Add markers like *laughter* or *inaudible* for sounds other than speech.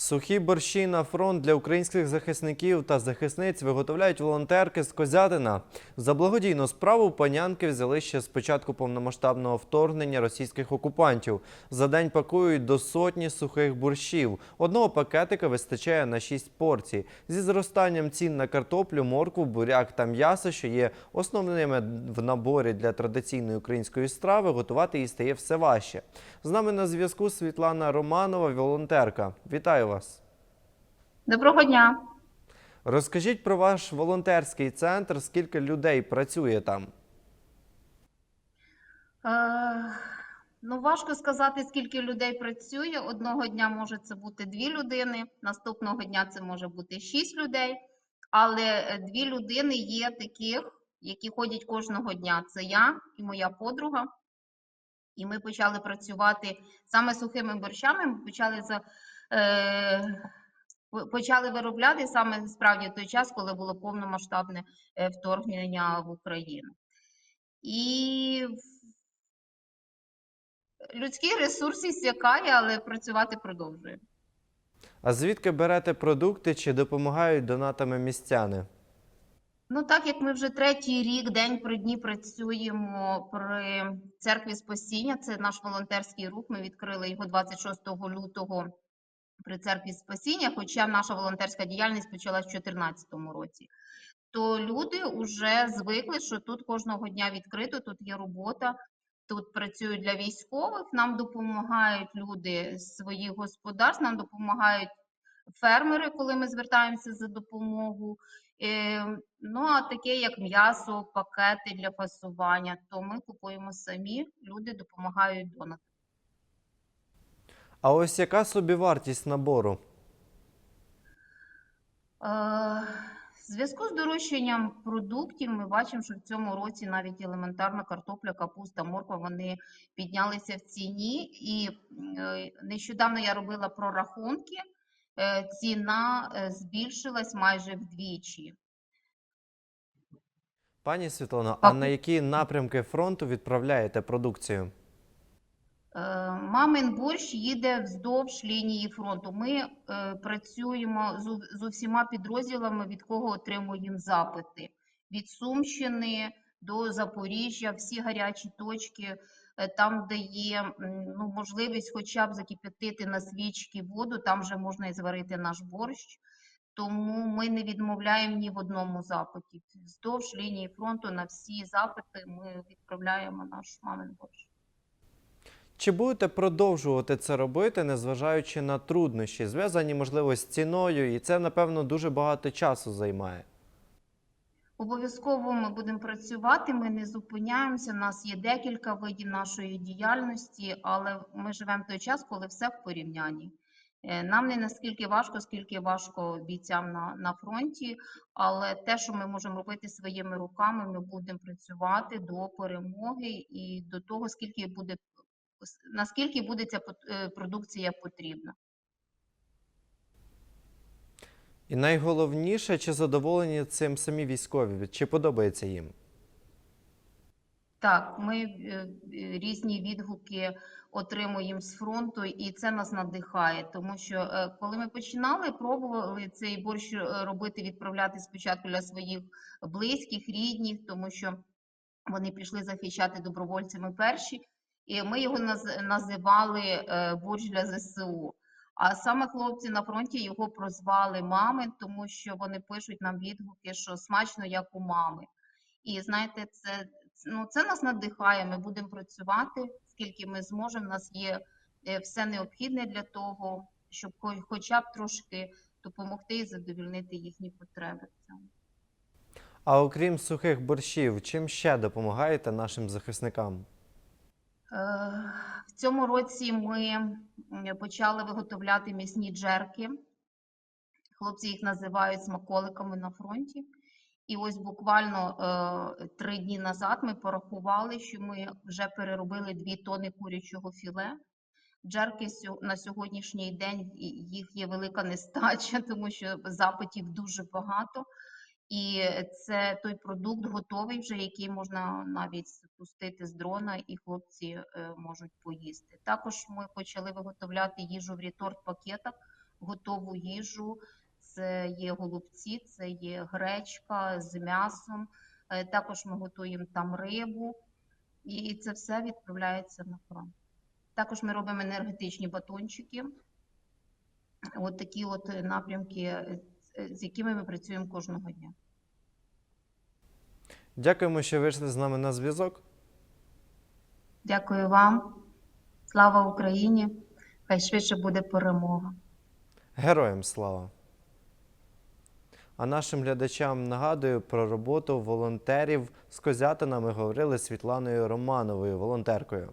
Сухі борщі на фронт для українських захисників та захисниць виготовляють волонтерки з Козятина. За благодійну справу панянки взяли ще з початку повномасштабного вторгнення російських окупантів. За день пакують до сотні сухих борщів. Одного пакетика вистачає на 6 порцій. Зі зростанням цін на картоплю, моркву, буряк та м'ясо, що є основними в наборі для традиційної української страви, готувати її стає все важче. З нами на зв'язку Світлана Романова, волонтерка. Вітаю вас. Доброго дня. Розкажіть про ваш волонтерський центр, скільки людей працює там. Е, ну, важко сказати, скільки людей працює. Одного дня може це бути дві людини, наступного дня це може бути шість людей. Але е, дві людини є таких, які ходять кожного дня. Це я і моя подруга. І ми почали працювати саме сухими борщами. Ми почали за. Е, по- почали виробляти саме справді в той час, коли було повномасштабне е, вторгнення в Україну. І в- людський ресурс іссякає, але працювати продовжує. А звідки берете продукти чи допомагають донатами містяни? Ну, так як ми вже третій рік, день про дні працюємо при церкві Спасіння, це наш волонтерський рух. Ми відкрили його 26 лютого при церкві Спасіння, хоча наша волонтерська діяльність почалась в 2014 році. То люди вже звикли, що тут кожного дня відкрито, тут є робота, тут працюють для військових. Нам допомагають люди з своїх господарств, нам допомагають фермери, коли ми звертаємося за допомогою. Е, Ну, а таке як м'ясо, пакети для фасування, то ми купуємо самі, люди допомагають донати. А ось яка собівартість набору? Е, В зв'язку з дорожчанням продуктів ми бачимо, що в цьому році навіть елементарна картопля, капуста, морква вони піднялися в ціні. І е, нещодавно я робила прорахунки. е, Ціна е, збільшилась майже вдвічі. Пані Світлано, а на які напрямки фронту відправляєте продукцію? Е, Мамин борщ їде вздовж лінії фронту. Ми е, працюємо з, усіма підрозділами, від кого отримуємо запити. Від Сумщини до Запоріжжя, всі гарячі точки, е, там, де є ну, можливість хоча б закип'ятити на свічки воду, там вже можна і зварити наш борщ. Тому ми не відмовляємо ні в одному запиті. Вздовж лінії фронту на всі запити ми відправляємо наш мамин борщ. Чи будете продовжувати це робити, незважаючи на труднощі, зв'язані, можливо, з ціною, і це, напевно, дуже багато часу займає. Обов'язково ми будемо працювати, ми не зупиняємося. У нас є декілька видів нашої діяльності, але ми живемо той час, коли все в порівнянні. Е, Нам не наскільки важко, скільки важко бійцям на, на фронті, але те, що ми можемо робити своїми руками, ми будемо працювати до перемоги і до того, скільки буде наскільки буде ця е, продукція потрібна. І найголовніше, чи задоволені цим самі військові, чи подобається їм? Так, ми е, е, різні відгуки отримуємо з фронту, і це нас надихає, тому що коли ми починали, пробували цей борщ робити, відправляти спочатку для своїх близьких, рідних, тому що вони пішли захищати добровольцями перші, і ми його наз- називали е, борщ для ЗСУ. А саме хлопці на фронті його прозвали мами, тому що вони пишуть нам відгуки, що смачно як у мами. І знаєте, це, ну, це нас надихає. Ми будемо працювати, скільки ми зможемо. У нас є е, все необхідне для того, щоб хоча б трошки допомогти і задовільнити їхні потреби. А окрім сухих борщів, чим ще допомагаєте нашим захисникам? Е, В цьому році ми почали виготовляти м'ясні джерки. Хлопці їх називають смаколиками на фронті. І ось буквально е, три дні назад ми порахували, що ми вже переробили дві тони курячого філе. Джерки на сьогоднішній день їх є велика нестача, *laughs* тому що запитів дуже багато. І це той продукт готовий вже, який можна навіть спустити з дрона, і хлопці е, можуть поїсти. Також ми почали виготовляти їжу в реторт пакетах, готову їжу. Це є голубці, це є гречка з м'ясом. Е, Також ми готуємо там рибу, і це все відправляється на фронт. Також ми робимо енергетичні батончики. От такі от е, напрямки, е, е, з якими ми працюємо кожного дня. Дякуємо, що вийшли з нами на зв'язок. Дякую вам. Слава Україні! Хай швидше буде перемога. Героям слава! А нашим глядачам нагадую про роботу волонтерів з Козятина. Ми говорили з Світланою Романовою, волонтеркою.